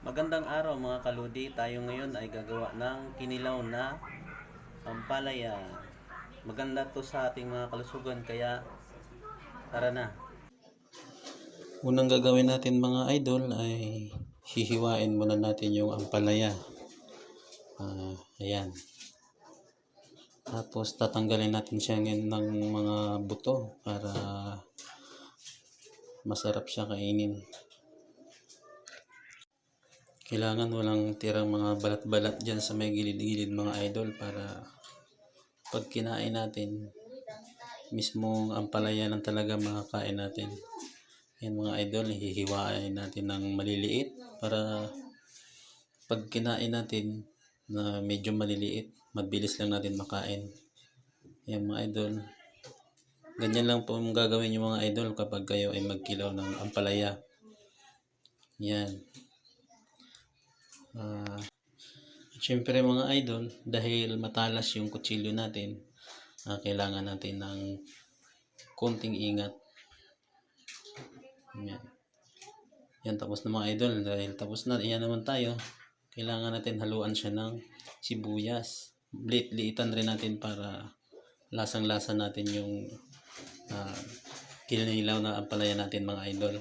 Magandang araw mga kaludi. Tayo ngayon ay gagawa ng kinilaw na pampalaya. Maganda to sa ating mga kalusugan kaya tara na. Unang gagawin natin mga idol ay hihiwain muna natin yung ampalaya. Ah, ayan. Tapos tatanggalin natin siya ngayon ng mga buto para masarap siya kainin. Kailangan walang tirang mga balat-balat dyan sa may gilid-gilid mga idol para pag kinain natin, mismo ang palaya lang talaga makakain natin. Yan mga idol, hihiwain natin ng maliliit para pag kinain natin na medyo maliliit, mabilis lang natin makain. Yan mga idol. Ganyan lang po ang gagawin yung mga idol kapag kayo ay magkilaw ng ampalaya. Yan. Ah, Siyempre mga idol, dahil matalas yung kutsilyo natin, ah, kailangan natin ng konting ingat. Yan. Yan tapos na mga idol. Dahil tapos na, yan naman tayo. Kailangan natin haluan siya ng sibuyas. Liit-liitan rin natin para lasang-lasa natin yung uh, kilinilaw na ampalaya natin mga idol.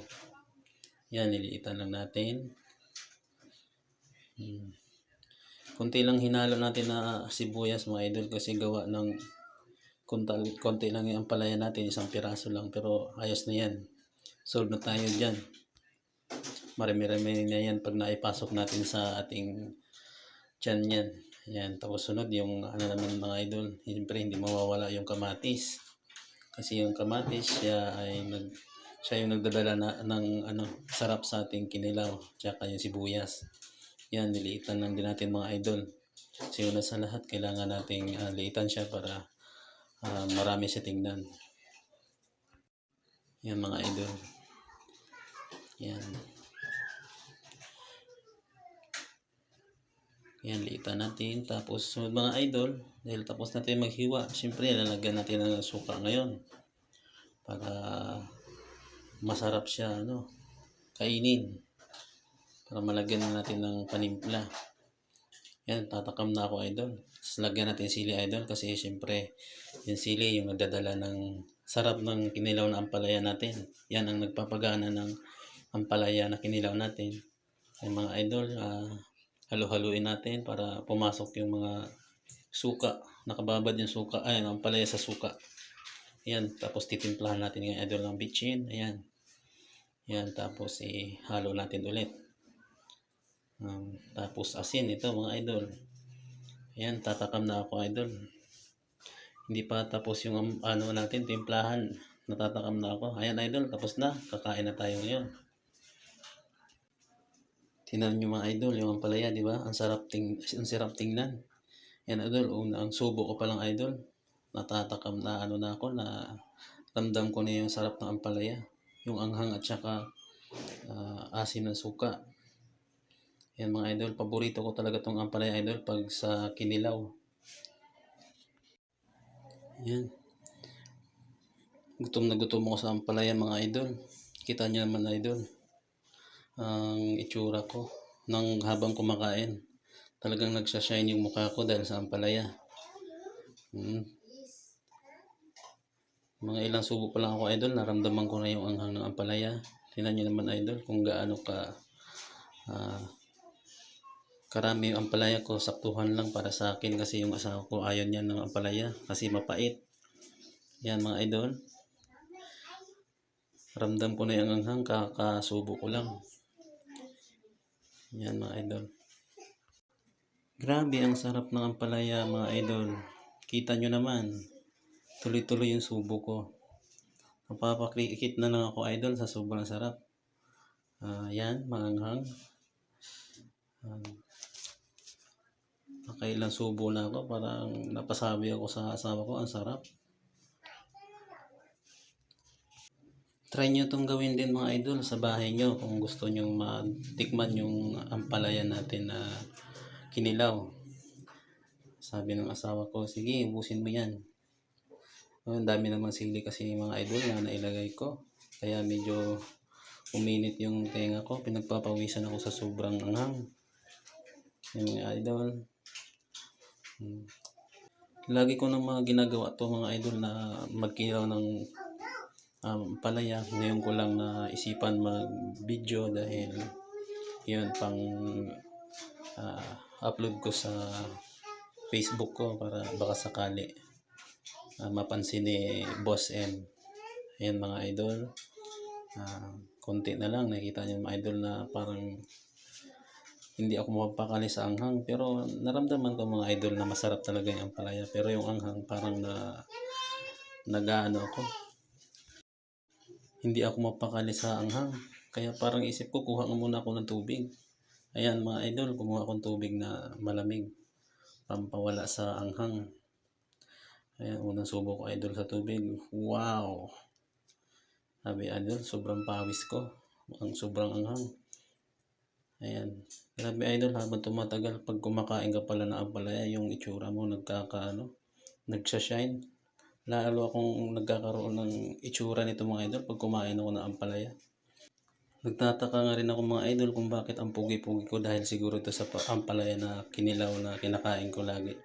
Yan, niliitan lang natin. Hmm. Kunti lang hinalo natin na sibuyas mga idol kasi gawa ng kunti, konti lang yung ampalaya natin, isang piraso lang pero ayos na yan. Solve na tayo dyan. Marami-rami na yan pag naipasok natin sa ating tiyan yan. Yan. Tapos sunod yung ano naman mga idol, siyempre hindi mawawala yung kamatis. Kasi yung kamatis siya ay nag siya yung nagdadala na, ng ano sarap sa ating kinilaw tsaka yung sibuyas. Yan, niliitan lang din natin mga idol. Kasi una sa lahat, kailangan nating uh, liitan siya para uh, marami siya tingnan. Yan mga idol. Yan. Yan, liitan natin. Tapos, mga idol, dahil tapos natin maghiwa, siyempre, lalagyan natin ng suka ngayon. Para masarap siya, ano, kainin. Para malagyan na natin ng panimpla. Yan, tatakam na ako, idol. Tapos, lagyan natin sili, idol, kasi siyempre, yung sili, yung nagdadala ng sarap ng kinilaw na ampalaya natin. Yan ang nagpapagana ng ampalaya na kinilaw natin. Yung mga idol, ah, halo-haluin natin para pumasok yung mga suka. Nakababad yung suka. Ay, ang palaya sa suka. Ayan. Tapos titimplahan natin yung idol ng bitchin. Ayan. Ayan. Tapos ihalo natin ulit. Um, tapos asin. Ito mga idol. Ayan. Tatakam na ako idol. Hindi pa tapos yung um, ano natin. Timplahan. Natatakam na ako. Ayan idol. Tapos na. Kakain na tayo ngayon. Tinan nyo mga idol, yung ampalaya, di ba? Ang sarap ting ang sarap tingnan. Yan idol, una ang subo ko pa lang idol. Natatakam na ano na ako na ramdam ko na yung sarap ng ampalaya. Yung anghang at saka uh, asim ng suka. Yan mga idol, paborito ko talaga tong ampalaya idol pag sa kinilaw. Yan. Gutom na gutom ako sa ampalaya mga idol. Kita niyo naman idol ang itsura ko nang habang kumakain. Talagang nagsashine yung mukha ko dahil sa ampalaya. Hmm. Mga ilang subo pa lang ako idol, naramdaman ko na yung anghang ng ampalaya. Tingnan nyo naman idol kung gaano ka uh, karami yung ampalaya ko, saktuhan lang para sa akin kasi yung asawa ko ayaw niya ng ampalaya kasi mapait. Yan mga idol. Ramdam ko na yung anghang, kakasubo ko lang. Yan mga idol. Grabe ang sarap ng ampalaya mga idol. Kita nyo naman. Tuloy-tuloy yung subo ko. Napapaklikit na lang ako idol sa sobrang sarap. Uh, yan, maanghang. Um, nakailang subo na ako. Parang napasabi ako sa asawa ko. Ang sarap. Try nyo itong gawin din mga idol sa bahay nyo kung gusto nyo matikman yung ampalaya natin na kinilaw. Sabi ng asawa ko, sige, ubusin mo yan. Oh, ang dami naman sili kasi mga idol na nailagay ko. Kaya medyo uminit yung tenga ko. Pinagpapawisan ako sa sobrang anghang. Yan mga idol. Hmm. Lagi ko nang mga ginagawa to mga idol na magkilaw ng um, palaya. Ngayon ko lang na isipan mag-video dahil yun pang ah, upload ko sa Facebook ko para baka sakali ah, mapansin ni Boss M. Ayan mga idol. Ah, konti na lang nakita niyo mga idol na parang hindi ako mapapakali sa anghang pero naramdaman ko mga idol na masarap talaga yung palaya pero yung anghang parang na nagaano ako. Hindi ako mapakali sa anghang. Kaya parang isip ko kuha muna ako ng tubig. Ayan mga idol kumuha akong tubig na malamig. Pampawala sa anghang. Ayan unang subo ko idol sa tubig. Wow! Sabi idol sobrang pawis ko. Ang sobrang anghang Ayan. Grabe idol, habang tumatagal, pag kumakain ka pala na ampalaya, yung itsura mo nagkakaano, nagsashine. Lalo akong nagkakaroon ng itsura nito mga idol pag kumain ako ng ampalaya. Nagtataka nga rin ako mga idol kung bakit ang pugi-pugi ko dahil siguro ito sa pa- ampalaya na kinilaw na kinakain ko lagi.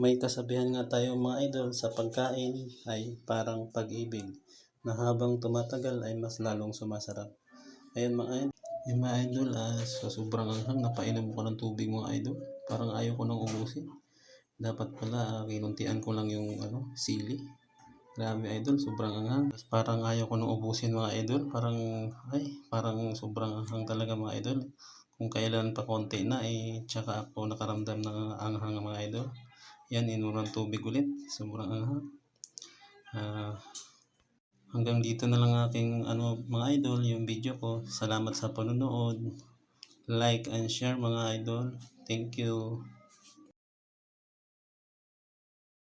May kasabihan nga tayo mga idol sa pagkain ay parang pag-ibig na habang tumatagal ay mas lalong sumasarap. Ayun mga idol. Yung mga idol, ah, sa sobrang anghang, napainom ko ng tubig mga idol. Parang ayaw ko nang ubusin. Dapat pala, kinuntian ko lang yung ano, sili. Grabe idol, sobrang anghang. Parang ayaw ko nang ubusin mga idol. Parang, ay, parang sobrang anghang talaga mga idol. Kung kailan pa konti na, eh, tsaka ako nakaramdam ng anghang mga idol. Yan, inuman tubig ulit. Sobrang anghang. Ah, hanggang dito na lang aking ano mga idol yung video ko. Salamat sa panonood. Like and share mga idol. Thank you.